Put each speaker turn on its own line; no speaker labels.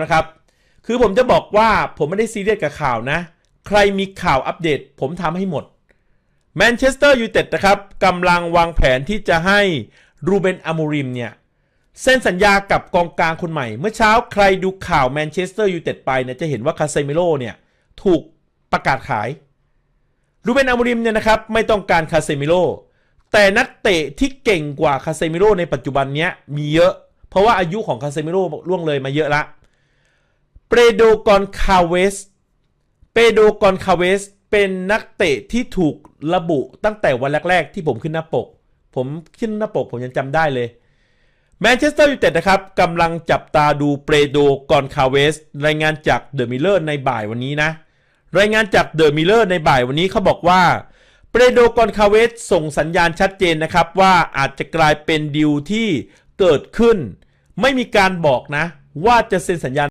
นะครับ คือผมจะบอกว่าผมไม่ได้ซีเรียสกับข่าวนะ ใครมีข่าวอัปเดต ผมทำให้หมดแมนเชสเตอร์ยูไนเต็ดนะครับกำลังวางแผนที่จะให้รูเบนอามูริมเนี่ยเซ็นสัญญากับกองกลางคนใหม่ เมื่อเช้าใครดูข่าวแมนเชสเตอร์ยูไนเต็ดไปเนี่ยจะเห็นว่าคาเซมิโร่เนี่ยถูกประกาศขายรูเบนอามูริมเนี่ยนะครับไม่ต้องการคาเซมิโร่แต่นักเตะที่เก่งกว่าคาเซมิโร่ในปัจจุบันเนี้ยมีเยอะ เพราะว่าอายุของคาเซมิโร่ล่วงเลยมาเยอะละ เปโดกอนคาเวส เปโดกอนคาเวส เป็นนักเตะที่ถูกระบุตั้งแต่วันแรก ๆ ที่ผมขึ้นหน้าปก ผมขึ้นหน้าปกผมยังจำได้เลยแมนเชสเตอร์ยูไนเต็ดนะครับกำลังจับตาดูเปโดกอนคาเวส รายงานจากเดอะมิเลอร์ในบ่ายวันนี้นะ รายงานจากเดอะมิเลอร์ในบ่ายวันนี้เขาบอกว่าเปโดกอนคาเวสส่งสัญญาณชัดเจนนะครับ ว่าอาจจะกลายเป็นดิวที่เกิดขึ้น ไม่มีการบอกนะ ว่าจะเซ็นสัญญา